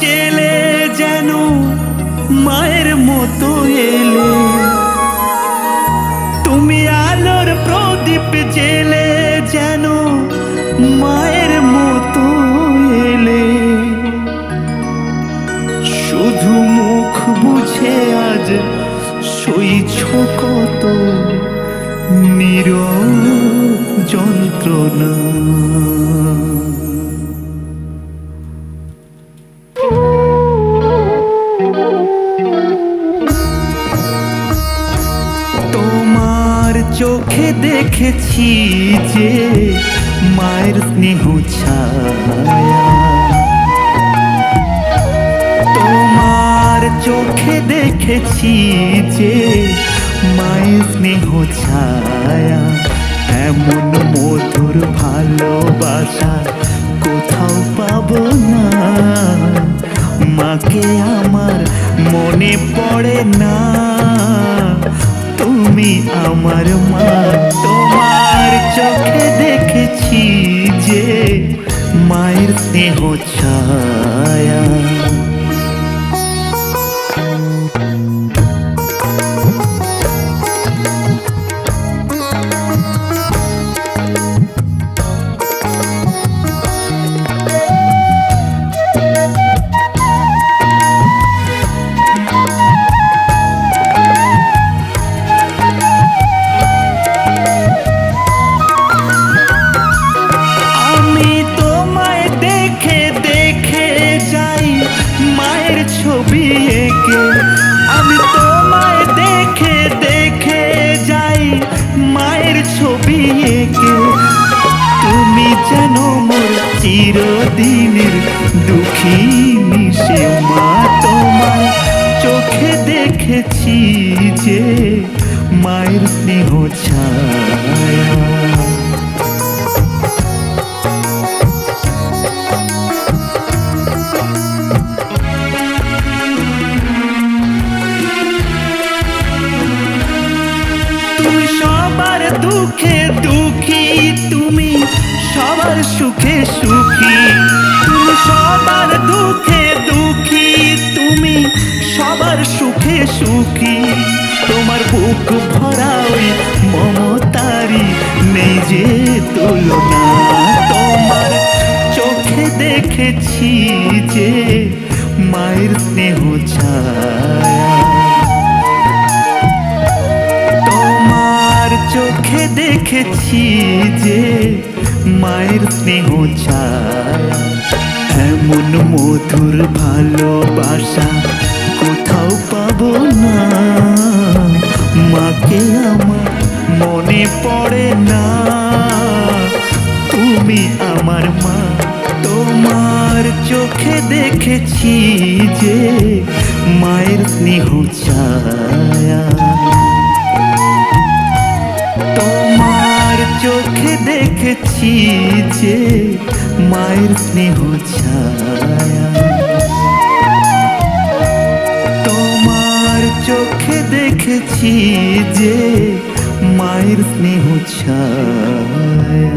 জেলে যেন মায়ের মতো এলে। তুমি আলোর প্রদীপ জেলে যেন মায়ের মতো এলে। শুধু মুখ বুঝে আজ সইছ কত নির যন্ত্রণা। চোখে দেখেছি যে মায়ের স্নেহ ছায়া। তোমার চোখে দেখেছি যে মায়ের স্নেহ ছায়া। এমন মধুর ভালোবাসা কোথাও পাবো না। মাকে আমার মনে পড়ে না। তুমি আমার মা তোমার চোখে দেখেছি যে মায়ের স্নেহ ছায়া। যেন মোর চিরদিনের দুঃখী নিশে মা তোমার চোখে দেখেছি যে মায়ের স্নেহ ছায়া। দুঃখে দুঃখী, তুমি সবার সুখে সুখী। তুমি সবার দুঃখে দুঃখী, তুমি সবার সুখে সুখী। তোমার বুক ভরা ওই মমতারি নেই যে তুলনা। তোমার চোখে দেখেছি যে মায়ের স্নেহ ছায়া। দেখেছি যে মায়ের স্নেহ ছায়া, এমন মধুর ভালোবাসা কোথাও পাবো না। মাকে আমার মনে পড়ে না। তুমি আমার মা, তোমার চোখে দেখেছি যে মায়ের স্নেহ ছায়া। দেখেছি যে মায়ের স্নেহ ছায়া। তোমার চোখে দেখেছি যে মায়ের স্নেহ ছায়া।